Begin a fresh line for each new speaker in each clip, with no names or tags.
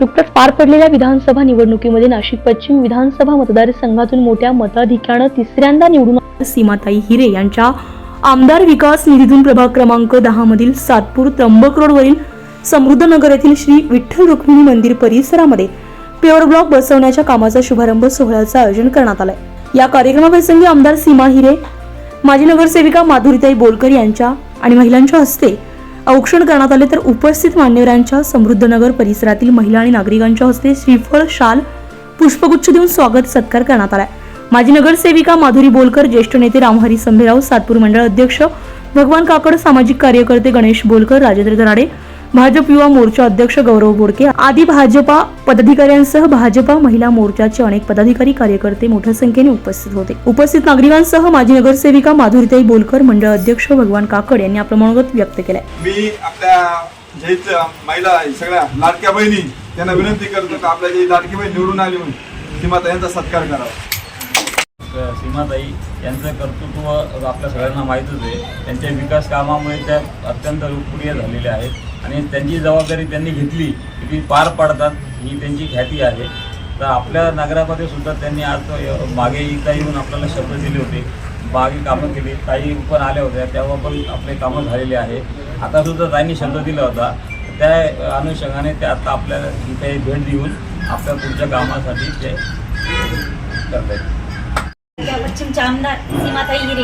नुकत्याच पार पडलेल्या विधानसभा निवडणुकीमध्ये नाशिक पश्चिम विधानसभा मतदारसंघातून मोठ्या मताधिक्यानं तिसऱ्यांदा निवडून सीमाताई हिरे यांच्या आमदार विकास निधीतून प्रभाग क्रमांक दहा मधील सातपूर त्र्यंबक रोडवरील समृद्ध नगर येथील श्री विठ्ठल रुक्मिणी मंदिर परिसरामध्ये पेवर ब्लॉक बसवण्याच्या कामाचा शुभारंभ सोहळ्याचं आयोजन करण्यात आलंय. या कार्यक्रमाप्रसंगी आमदार सीमा हिरे माजी नगरसेविका माधुरीताई बोलकर यांच्या आणि महिलांच्या हस्ते औक्षण करण्यात आले तर उपस्थित मान्यवरांच्या समृद्ध नगर परिसरातील महिला आणि नागरिकांच्या हस्ते श्रीफळ शाल पुष्पगुच्छ देऊन स्वागत सत्कार करण्यात आलाय. माजी नगरसेविका माधुरी बोलकर ज्येष्ठ नेते रामहरी संभेराव सातपूर मंडळ अध्यक्ष भगवान काकड सामाजिक कार्यकर्ते गणेश बोलकर राजेंद्र दराडे भाजप युवा मोर्चा अध्यक्ष गौरव बोडके आदी भाजपा पदाधिकाऱ्यांसह भाजपा महिला मोर्चाचे अनेक पदाधिकारी कार्यकर्ते मोठ्या संख्येने उपस्थित होते. उपस्थित नागरिकांसह माजी नगरसेविका माधुरीताई बोलकर मंडळ अध्यक्ष भगवान काकड यांनी आपलं मनोगत व्यक्त केलंय.
मी आपल्या महिला सगळ्या लाडक्या बहिणी त्यांना विनंती करतो की आपल्या जी लाडकी बहीण निवडून आली म्हणून सीमाता यांचा सत्कार करावा.
सीमाताई यांचं कर्तृत्व आपल्या सगळ्यांना माहीतच आहे. त्यांच्या विकास कामामुळे त्या अत्यंत लोकप्रिय झालेल्या आहेत. आणि त्यांची जबाबदारी त्यांनी घेतली की ती पार पाडतात ही त्यांची ख्याती आहे. तर आपल्या नगरामध्ये सुद्धा त्यांनी आज मागे इथं येऊन आपल्याला शब्द दिले होते. मागे कामं केली. ताई पण आल्या होत्या. तेव्हा पण आपले कामं झालेले आहे. आता सुद्धा शब्द दिला होता. त्या अनुषंगाने ते आता आपल्याला इथे भेट देऊन आपल्या पुढच्या कामासाठी ते करता येईल
या आमदार सीमाताई हिरे.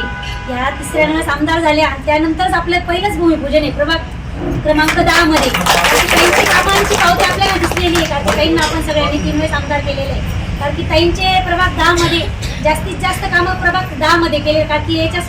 या तिसऱ्या वेळेस आमदार झाल्या. आणि त्यानंतरच आपलं पहिलंच भूमिपूजन आहे प्रभाग क्रमांक दहा मध्ये. ताईंची कामांची पावती आपल्याला दिसलेली आहे. कारण की ताईंना आपण सगळ्यांनी तीन वेळेस आमदार केलेले आहे कारण की ताईंचे प्रभाग दहा मध्ये जास्तीत जास्त कामं प्रभाग दहा मध्ये केले. कारण की याच्या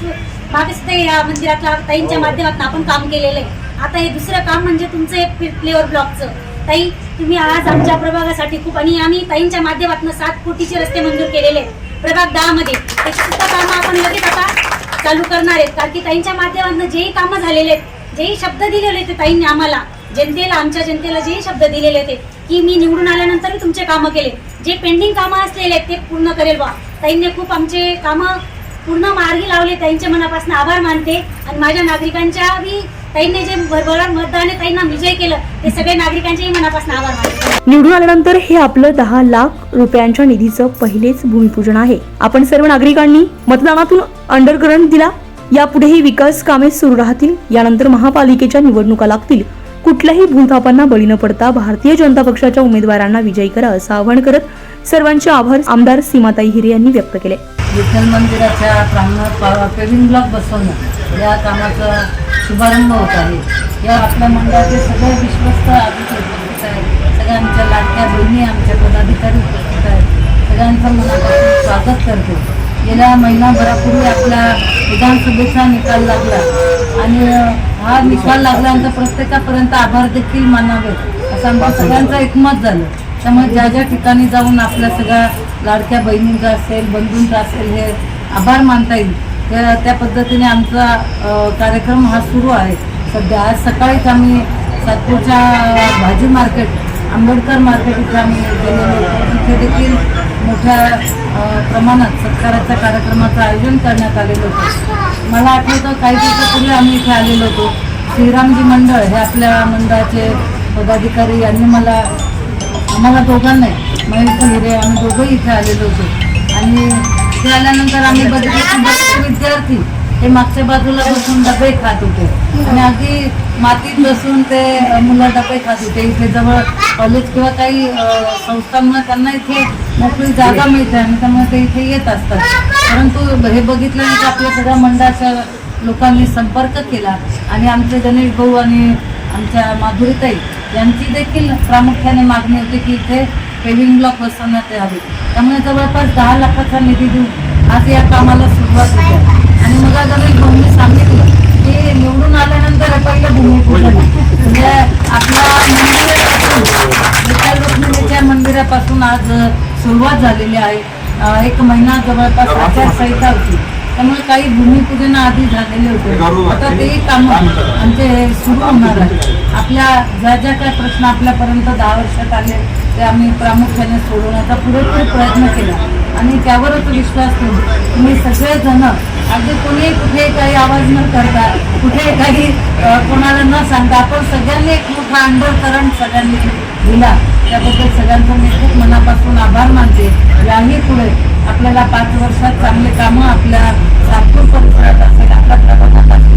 मागे सुद्धा या मंदिरातला ताईंच्या माध्यमातून आपण काम केलेलं आहे. आता हे दुसरं काम म्हणजे तुमचं हे फ्लेवर ब्लॉकचं. ताई तुम्ही आज आमच्या प्रभागासाठी खूप आणि आम्ही ताईंच्या माध्यमातून सात कोटीचे रस्ते मंजूर केलेले आहेत. प्रभाग दहा मध्ये त्याची सुद्धा कामं आपण लगेच आता चालू करणार आहेत. कारण की ताईंच्या माध्यमातून जेही कामं झालेले आहेत जेही शब्द दिलेले होते ताईंनी आम्हाला जनतेला आमच्या जनतेला जेही शब्द दिलेले होते की मी निवडून आल्यानंतर मी तुमचे कामं केले. जे पेंडिंग कामं असलेले आहेत ते पूर्ण करेल बा ताईंनी खूप आमचे कामं पूर्ण मार्गी लावले. त्यांच्या मनापासून आभार मानते. आणि माझ्या नागरिकांच्या बी ताईंनी जे भरभराट ताईंना विजय केलं ते सगळे नागरिकांच्याही मनापासून आभार मानते.
निवडून आल्यानंतर हे आपलं दहा लाख रुपयांच्या निधीचं पहिलेच भूमिपूजन आहे. आपण सर्व नागरिकांनी मतदानातून अंडरग्रहण दिला. यापुढेही विकास कामे सुरू राहतील. यानंतर महापालिकेच्या निवडणुका लागतील. कुठल्याही भूलथापांना बळी न पडता भारतीय जनता पक्षाच्या उमेदवारांना विजयी करा असं आवाहन करत सर्वांचे आभार आमदार सीमाताई हिरे यांनी व्यक्त केले.
विठ्ठल मंदिराच्या प्रांगणात पेविंग ब्लॉक बसवणं या कामाचा शुभारंभ होत आहे. या आपल्या मंडळाचे सगळे विश्वस्त आधीच उपस्थित आहेत. सगळ्या आमच्या लाडक्या बहिणी आमच्या पदाधिकारी उपस्थित आहेत. सगळ्यांचं मनापासून स्वागत करतो. गेल्या महिनाभरापूर्वी आपल्या विधानसभेचा निकाल लागला आणि हा निकाल लागल्यानंतर प्रत्येकापर्यंत आभार देखील मानावे असं आमच्या सगळ्यांचं एकमत झालं. त्यामुळे ज्या ज्या ठिकाणी जाऊन आपल्या सगळ्या लाडक्या बहिणींचा असेल बंधूंचा असेल हे आभार मानता येईल. त्या त्या पद्धतीने आमचा कार्यक्रम हा सुरू आहे. सध्या आज सकाळीच आम्ही सातपूरच्या भाजी मार्केट आंबेडकर मार्केट इथं आम्ही गेलेलो तिथे देखील मोठ्या प्रमाणात सत्काराच्या कार्यक्रमाचं आयोजन करण्यात आलेलं होतं. मला आठवतं काही दिवसापूर्वी आम्ही इथे आलेलो होतो. श्रीरामजी मंडळ हे आपल्या मंडळाचे पदाधिकारी यांनी मला आम्हाला दोघांनाही महेश हिरे आम्ही दोघंही इथे आलेलो होतो. आणि इथे आल्यानंतर आम्ही बघितलं की विद्यार्थी. हे मागच्या बाजूला बसून डबे खात होते. आणि अगदी मातीत बसून ते मुलं डबे खात होते. इथे जवळ कॉलेज किंवा काही संस्थांना त्यांना इथे मोकळी जागा मिळते आणि त्यामुळे ते इथे येत असतात. परंतु हे बघितल्यानंतर आपल्या सगळ्या मंडळाच्या लोकांनी संपर्क केला आणि आमचे गणेश भाऊ आणि आमच्या माधुरीताई यांची देखील प्रामुख्याने मागणी होती की इथे पेविंग ब्लॉक बसवण्यात यावे त्यामुळे जवळपास दहा लाखाचा निधी देऊन आज या कामाला सुरुवात होते. आणि मग गणेश भाऊंनी सांगितलं की निवडून आल्यानंतर पहिलं भूमिपूजन म्हणजे आपल्या मंदिरापासून रुक्मिणीच्या मंदिरापासून आज सुरुवात झालेली आहे. एक महिना जवळपास आचारसंहिता होती. त्यामुळे काही भूमिपूजन आधी झालेले होते. आता तेही काम आमचे सुरू होणार आहे. आपल्या ज्या ज्या काही प्रश्न आपल्यापर्यंत दहा वर्षात आले ते आम्ही प्रामुख्याने सोडवण्याचा पुरेपूर प्रयत्न केला. आणि त्यावरच विश्वास ठेवून तुम्ही सगळेजण अगदी कोणी कुठे काही आवाज न करता कुठे काही कोणाला न सांगता आपण सगळ्यांनी एक मोठा अंडर करंट सगळ्यांनी दिला. त्याबद्दल सगळ्यांचा मी खूप मनापासून आभार मानते. याही पुढे आपल्याला पाच वर्षात चांगले कामं आपल्या नागपूर परिसरात असेल आपल्या प्रभागात असेल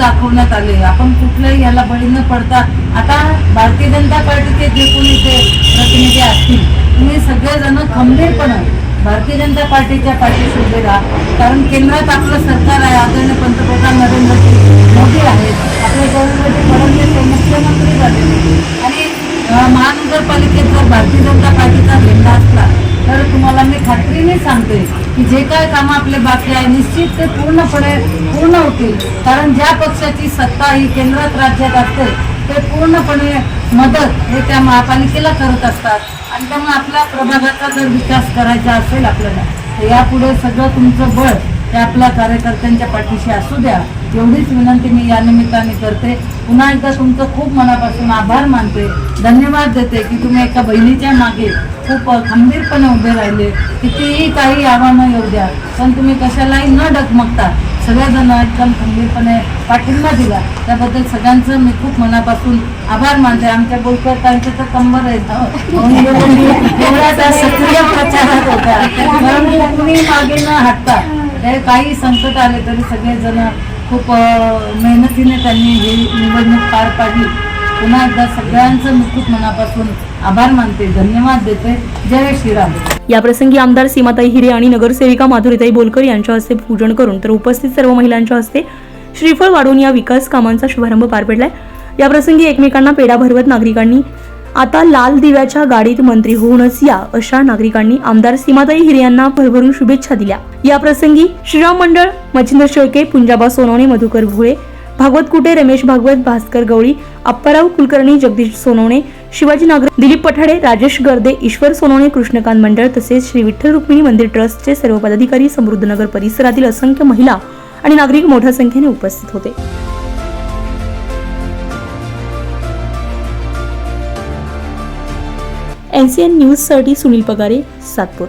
दाखवण्यात आले. आपण कुठल्याही याला बळी न पडता आता भारतीय जनता पार्टीचे जे कोणी ते प्रतिनिधी असतील तुम्ही सगळेजण खंबीरपणे भारतीय जनता पार्टीच्या पाठीशी उभे राहा. कारण केंद्रात आपलं सरकार आहे आदरणीय पंतप्रधान नरेंद्र मोदी आहेत आपले देवेंद्रजी फडणवीस हे मुख्यमंत्री झालेले आणि अं, महानगरपालिकेत जर भारतीय जनता पार्टीचा झेंडा असला तर तुम्हाला मी खात्रीने सांगते की जे काय कामं आपले बाकी आहे निश्चित ते पूर्णपणे पूर्ण होतील. कारण ज्या पक्षाची सत्ता ही केंद्रात राज्यात असते ते पूर्णपणे मदत हे त्या महापालिकेला करत असतात. आणि त्यामुळे आपल्या प्रभागाचा जर विकास करायचा असेल आपल्याला तर यापुढे सगळं तुमचं बळ ते आपल्या कार्यकर्त्यांच्या पाठीशी असू द्या. एवढीच विनंती मी या निमित्ताने करते. पुन्हा एकदा तुमचं खूप मनापासून आभार मानते. धन्यवाद देते की तुम्ही एका बहिणीच्या मागे खूप खंबीरपणे उभे राहिले. कितीही काही आव्हानं येऊ द्या पण तुम्ही कशालाही न डगमगता सगळ्याजण एकदम खंबीरपणे पाठिंबा दिला. त्याबद्दल सगळ्यांचं मी खूप मनापासून आभार मानते. आमच्या बोलकर्त्यांचे तर कंबर आहेत एवढ्या त्या सक्रिय प्रचारात होत्या. मागे न हटता हे काही संकट आले तरी सगळेजण खूप मेहनतीने त्यांनी ही निवडणूक पार पाडली. पुन्हा एकदा सगळ्यांचं मी खूप मनापासून आभार मानते धन्यवाद देते. जय श्रीराम.
याप्रसंगी आमदार सीमाताई हिरे आणि नगरसेविका माधुरीताई बोलकर यांच्या हस्ते पूजन करून तर उपस्थित सर्व महिलांच्या हस्ते श्रीफळ वाढून या विकास कामांचा शुभारंभ पार पडलाय. याप्रसंगी एकमेकांना पेढा भरवत नागरिकांनी आता लाल दिव्याच्या गाडीत मंत्री होऊनच या अशा नागरिकांनी आमदार सीमाताई हिरे यांना भरभरून शुभेच्छा दिल्या. याप्रसंगी श्रीराम मंडळ मच्छिंद्र शेळके पुंजाबा सोनवणे मधुकर भोळे भागवत कुटे रमेश भागवत भास्कर गवळी अप्पाराव कुलकर्णी जगदीश सोनवणे शिवाजी नागर दिलीप पठाडे राजेश गर्दे ईश्वर सोनवणे कृष्णकांत मंडळ तसेच श्री विठ्ठल रुक्मिणी मंदिर ट्रस्टचे सर्व पदाधिकारी समृद्धनगर परिसरातील असंख्य महिला आणि नागरिक मोठ्या संख्येने उपस्थित होते. एन सी एन न्यूजसाठी सुनील पगारे सातपूर.